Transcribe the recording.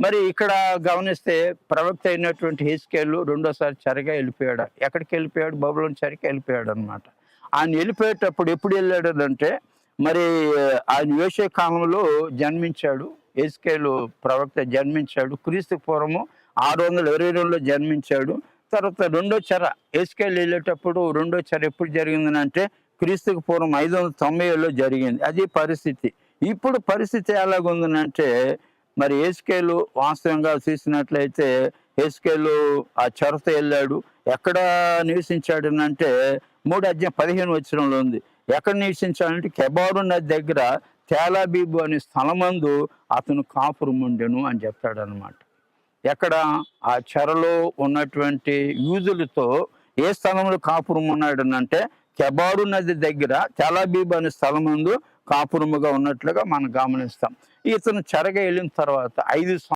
మరి ఇక్కడ గమనిస్తే ప్రవక్త అయినటువంటి హిస్కేళ్ళు రెండోసారి చరిగా వెళ్ళిపోయాడు. ఎక్కడికి వెళ్ళిపోయాడు? బబులోని చరిగా వెళ్ళిపోయాడు అనమాట ఆయన వెళ్ళిపోయేటప్పుడు ఎప్పుడు వెళ్ళాడు అంటే మరి ఆయన వేసే కాలంలో జన్మించాడు. హెస్కేలు ప్రవక్త జన్మించాడు. క్రీస్తు పూర్వము ఆరు వందల ఇరవై రెండులో జన్మించాడు. తర్వాత రెండో చెర ఎస్కేలు వెళ్ళేటప్పుడు రెండో చెర ఎప్పుడు జరిగిందని అంటే క్రీస్తుకు పూర్వం ఐదు వందల తొంభై ఏడులో జరిగింది. అది పరిస్థితి. ఇప్పుడు పరిస్థితి ఎలాగుందనంటే మరి ఏసుకేలు వాస్తవంగా చూసినట్లయితే ఏసుకేలు ఆ చెరత వెళ్ళాడు. ఎక్కడ నివసించాడు అంటే మూడు అధ్యాయం పదిహేను వచ్చరంలో ఉంది. ఎక్కడ నివసించాడంటే కెబారు నది దగ్గర తేలాబీబు అనే స్థలమందు అతను కాపురం ఉండెను అని చెప్తాడు అనమాట ఎక్కడ ఆ చెరలో ఉన్నటువంటి యూదులతో ఏ స్థలంలో కాపురం ఉన్నాడనంటే కెబారు నది దగ్గర తేలాబీబు అనే స్థలమందు కాపురముగా ఉన్నట్లుగా మనం గమనిస్తాం. ఇతను చెరగ వెళ్ళిన తర్వాత ఐదు